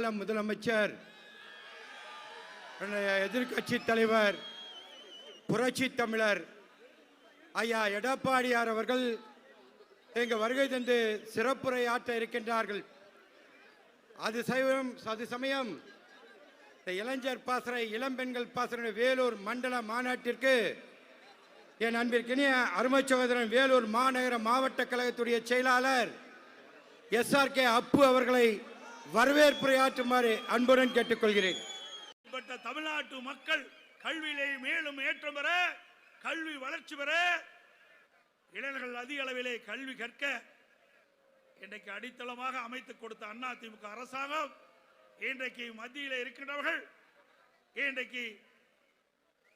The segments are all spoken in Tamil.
முதலமைச்சர் எதிர்கட்சி தலைவர் புரட்சி தமிழர் ஐயா எடப்பாடியார் அவர்கள் இங்கு வருகை தந்து சிறப்புரையாற்ற இருக்கின்றார்கள். அது சமயம் அது சமயம். இந்த இளைஞர் பாசறை இளம்பெண்கள் பாசறை வேலூர் மண்டல மாநாட்டிற்கு என் அன்பிற்கினிய அருமை சகோதரன் வேலூர் மாநகர மாவட்ட கழகத்துடைய செயலாளர் எஸ்ஆர்கே அப்பு அவர்களை வரவேற்புரையாற்றுமாறு அன்புடன் கேட்டுக்கொள்கிறேன். தமிழ்நாட்டு மக்கள் கல்வியிலே மேலும் ஏற்றம் பெற கல்வி வளர்ச்சி பெற இளைஞர்கள் அதிக அளவிலே கல்வி கற்க இன்றைக்கு அடித்தளமாக அமைத்துக் கொடுத்த அண்ணா திமுக அரசாங்கம் இன்றைக்கு மத்தியில் இருக்கின்றவர்கள் இன்றைக்கு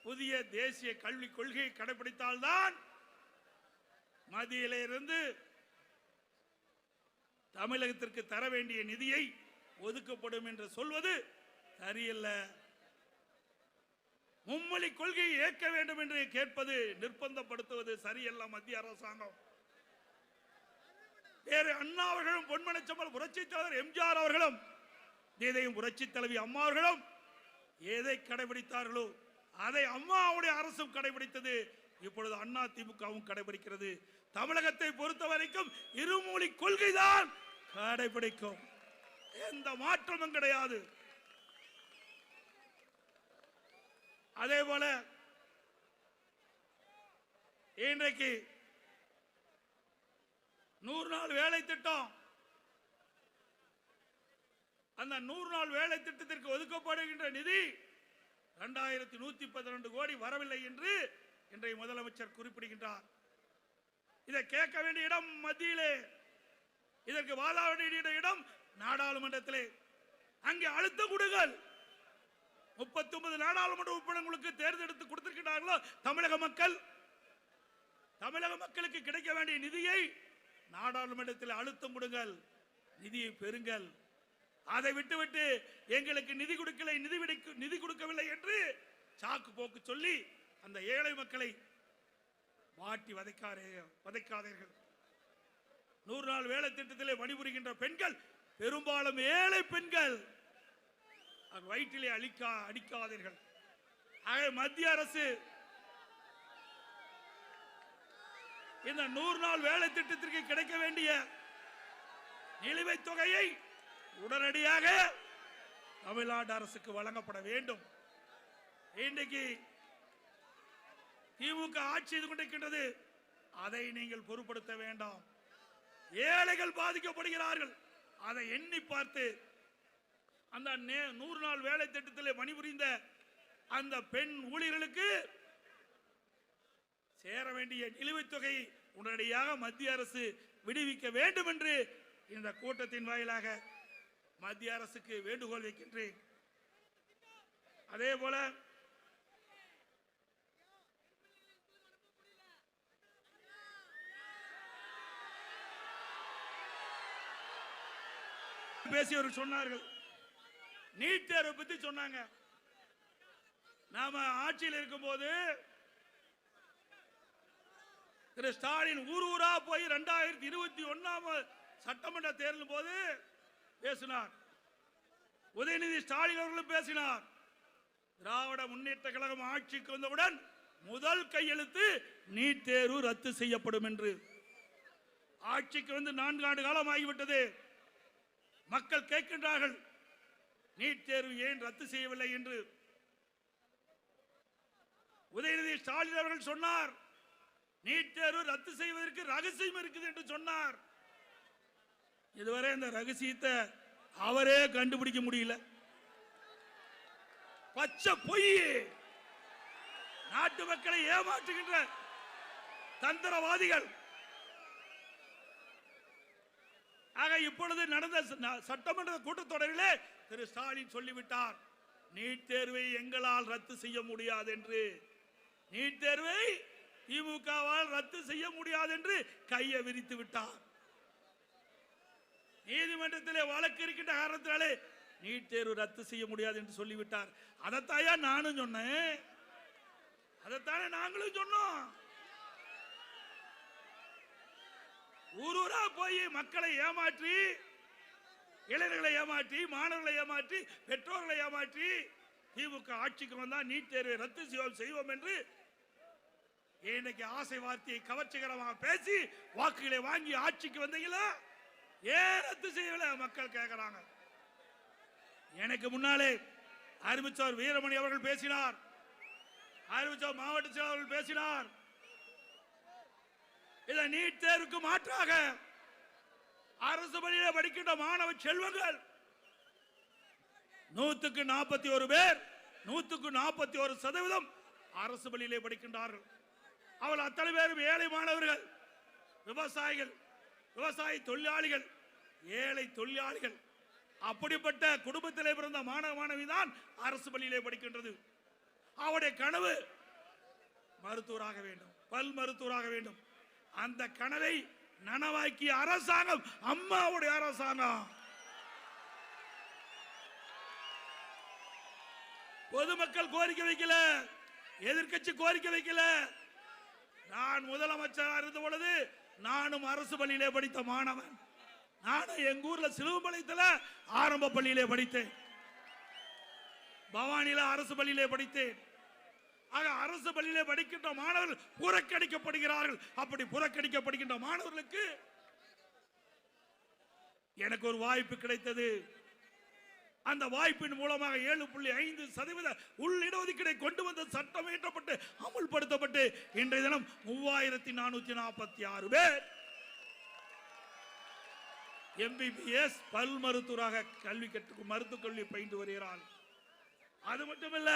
புதிய தேசிய கல்விக் கொள்கையை கடைபிடித்தால்தான் மத்தியிலிருந்து தமிழகத்திற்கு தர வேண்டிய நிதியை ஒதுக்கப்படும் என்று சொல்வது சரியல்ல. மும்மொழி கொள்கையை ஏற்க வேண்டும் என்று கேட்பது நிர்பந்தப்படுத்துவது சரியல்ல மத்திய அரசாங்கம். வேறு அண்ணா அவர்களும் பொன்மனச்சம்பல் புரட்சி தலைவர் எம்ஜிஆர் அவர்களும் இதையும் புரட்சி தலைவி அம்மா அவர்களும் எதை கடைபிடித்தார்களோ அதை அம்மாவுடைய அரசும் கடைபிடித்தது. இப்பொழுது அண்ணா திமுகவும் கடைபிடிக்கிறது. தமிழகத்தை பொறுத்த வரைக்கும் இருமொழி கொள்கைதான் கடைபிடிக்கும். எந்த மாற்றமும் கிடையாது. அதே போல இன்றைக்கு நூறு நாள் வேலை திட்டம். அந்த நூறு நாள் வேலை திட்டத்திற்கு ஒதுக்கப்படுகின்ற நிதி இரண்டாயிரத்தி நூத்தி பதினெண்டு கோடி வரவில்லை என்று இன்றைய முதலமைச்சர் குறிப்பிடுகின்றார். இதை கேட்க வேண்டிய இடம் மத்தியிலே. இதற்கு வாழ வேண்டிய இடம் நாடாளுமன்றத்திலே அங்கே அழுத்த கொடுங்கள் முப்பத்தி ஒன்பது நாடாளுமன்ற உறுப்பினர்களுக்கு தேர்ந்தெடுத்து கொடுத்திருக்கிறார்களோ தமிழக மக்கள். தமிழக மக்களுக்கு கிடைக்க வேண்டிய நிதியை நாடாளுமன்றத்தில் அழுத்தம் கொடுங்கள் நிதியை பெறுங்கள். அதை விட்டுவிட்டு எங்களுக்கு நிதி கொடுக்கலை நிதி நிதி கொடுக்கவில்லை என்று சாக்கு போக்கு சொல்லி அந்த ஏழை மக்களை மாட்டி வதைக்காரே வதைக்காதீர்கள். நூறு நாள் வேலை திட்டத்திலே பணிபுரிகின்ற பெண்கள் பெரும்பாலும் ஏழை பெண்கள் வயிற்றிலே அழிக்கா அடிக்காதீர்கள். ஆக மத்திய அரசு இந்த நூறு நாள் வேலை திட்டத்திற்கு கிடைக்க வேண்டிய நிலுவைத் தொகையை உடனடியாக தமிழ்நாடு அரசுக்கு வழங்கப்பட வேண்டும். இன்றைக்கு திமுக ஆட்சி செய்து கொண்டிருக்கின்றது. அதை நீங்கள் பொருட்படுத்த வேண்டாம். ஏழைகள் பாதிக்கப்படுகிறார்கள். அதை எண்ணி பார்த்து அந்த நே- நூறு நாள் வேலை திட்டத்தில் பணிபுரிந்த அந்த பெண் ஊழியர்களுக்கு சேர வேண்டிய நிலுவைத் தொகை உடனடியாக மத்திய அரசு விடுவிக்க வேண்டும் என்று இந்த கூட்டத்தின் வாயிலாக மத்திய அரசுக்கு வேண்டுகோள் வைக்கின்றேன். அதே போல பேசியவர்கள் சொன்னார்கள்? நீட் தேர்வை பத்தி சொன்னாங்க. நாம ஆட்சியில் இருக்கும் போது திரு ஸ்டாலின் ஊர் ஊரா போய் ரெண்டாயிரத்தி இருபத்தி ஒன்னாம் சட்டமன்ற தேர்தல் போது பேசினார். உதயநிதி ஸ்டாலின் அவர்களும் பேசினார். திராவிட முன்னேற்ற கழகம் ஆட்சிக்கு வந்தவுடன் முதல் கையெழுத்து நீட் தேர்வு ரத்து செய்யப்படும் என்று. ஆட்சிக்கு வந்து நான்கு ஆண்டு காலம் ஆகிவிட்டது மக்கள் கேட்கின்றார்கள் நீட் தேர்வு ஏன் ரத்து செய்யவில்லை? என்று. உதயநிதி ஸ்டாலின் அவர்கள் சொன்னார் நீட் தேர்வு ரத்து செய்வதற்கு ரகசியம் இருக்குது என்று சொன்னார். இதுவரை இந்த ரகசியத்தை அவரே கண்டுபிடிக்க முடியல. பச்சை பொய்! நாட்டு மக்களை ஏமாற்றுகின்ற தந்திரவாதிகள்! ஆக இப்பொழுது நடந்த ச- சட்டமன்ற கூட்டத்தொடரிலே திரு ஸ்டாலின் சொல்லிவிட்டார் நீட் தேர்வை எங்களால் ரத்து செய்ய முடியாது என்று. நீட் தேர்வை திமுகவால் ரத்து செய்ய முடியாது என்று கையை விரித்து விட்டார். நீதிமன்றத்திலே வழக்கு இருக்கின்ற காரணத்தினாலே நீட் தேர்வு ரத்து செய்ய முடியாது என்று சொல்லிவிட்டார். அதைத்தாயா நானும் சொன்னேன். அதைத்தானே நாங்களும் சொன்னோம். ஊர் போய் மக்களை ஏமாற்றி இளைஞர்களை ஏமாற்றி மாணவர்களை ஏமாற்றி பெற்றோர்களை ஏமாற்றி திமுக ஆட்சிக்கு வந்தால் நீட் தேர்வை ரத்து செய்வோம் செய்வோம் என்று இன்னைக்கு ஆசை வார்த்தையை கவர்ச்சிகரமாக பேசி வாக்குகளை வாங்கி ஆட்சிக்கு வந்தீங்களா? ஏன் ரத்து செய்யல மக்கள் கேட்கிறாங்க எனக்கு முன்னாலே அறிவிச்சவர் வீரமணி அவர்கள் பேசினார். அறிவிச்சவர் மாவட்ட செயலாளர் பேசினார். இதை நீட் தேர்வுக்கு மாற்றாக அரசு பள்ளியில படிக்கின்ற மாணவ செல்வங்கள் நூத்துக்கு நாற்பத்தி ஒரு பேர் நூத்துக்கு நாற்பத்தி ஒரு சதவீதம் அரசு பள்ளியிலே படிக்கின்றார்கள். அவள் அத்தனை பேரும் ஏழை மாணவர்கள் விவசாயிகள் விவசாய தொழிலாளிகள் ஏழை தொழிலாளிகள். அப்படிப்பட்ட குடும்பத்திலே பிறந்த மாணவ மாணவி தான் அரசு பள்ளியிலே படிக்கின்றது. அவருடைய கனவு மருத்துவராக வேண்டும் பல் மருத்துவராக வேண்டும். அந்த கனவை நனவாக்கிய அரசாங்கம் அம்மாவுடைய அரசாங்கம். பொதுமக்கள் கோரிக்கை வைக்கல எதிர்க்கட்சி கோரிக்கை வைக்கல. நான் முதலமைச்சராக இருந்த பொழுது நானும் அரசு பள்ளியிலே படித்த மாணவன். நானும் எங்க ஊர்ல சிலுவம்பாளையத்துல ஆரம்ப பள்ளியிலே படித்தேன். பவானியில அரசு பள்ளியிலே படித்தேன். அரசு பள்ளியிலே படிக்கின்ற மாணவர்கள் புறக்கணிக்கப்படுகிறார்கள். அப்படி புறக்கணிக்கப்படுகின்ற மாணவர்களுக்கு எனக்கு ஒரு வாய்ப்பு கிடைத்தது. அந்த வாய்ப்பின் மூலமாக ஏழு புள்ளி ஐந்து சதவீத உள் இடஒதுக்கீடை கொண்டு வந்த சட்டம் இயற்றப்பட்டு அமுல்படுத்தப்பட்டு இன்றைய தினம் மூவாயிரத்தி நானூத்தி நாற்பத்தி ஆறு பேர் எம்பிபிஎஸ் பல் மருத்துவராக கல்வி கற்று மருத்துவக் கல்வி பயின்று வருகிறார் அது மட்டுமல்ல